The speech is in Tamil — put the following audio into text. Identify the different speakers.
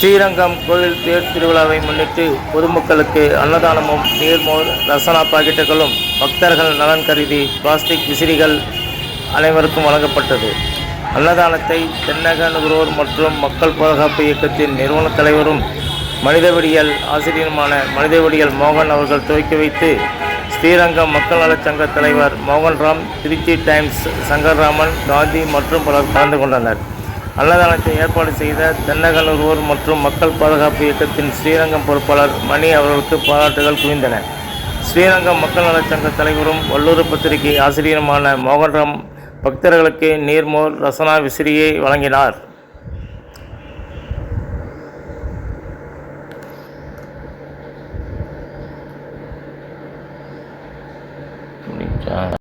Speaker 1: ஸ்ரீரங்கம் கோயில் தேர் திருவிழாவை முன்னிட்டு பொதுமக்களுக்கு அன்னதானமும் நீர்மோர் ரசனா பாக்கெட்டுகளும் பக்தர்கள் நலன் கருதி பிளாஸ்டிக் விசிறிகள் அனைவருக்கும் வழங்கப்பட்டது. அன்னதானத்தை தென்னக நுகர்வோர் மற்றும் மக்கள் பாதுகாப்பு இயக்கத்தின் நிறுவனத் தலைவரும் மனிதவடியல் ஆசிரியருமான மனிதவடியல் மோகன் அவர்கள் துவக்கி வைத்து ஸ்ரீரங்கம் மக்கள் நலச் சங்க தலைவர் மோகன்ராம் திருச்சி டைம்ஸ் சங்கர்ராமன் காந்தி மற்றும் பலர் கலந்து கொண்டனர். அன்னதானத்தை ஏற்பாடு செய்த தென்னகலூர் மற்றும் மக்கள் பாதுகாப்பு இயக்கத்தின் ஸ்ரீரங்கம் பொறுப்பாளர் மணி அவர்களுக்கு பாராட்டுகள் குவிந்தன. ஸ்ரீரங்கம் மக்கள் நலச்சங்க தலைவரும் வல்லூர் பத்திரிகை ஆசிரியருமான மோகன்ராம் பக்தர்களுக்கு நீர்மோர் ரசனா விசிறியை வழங்கினார். முடிச்சா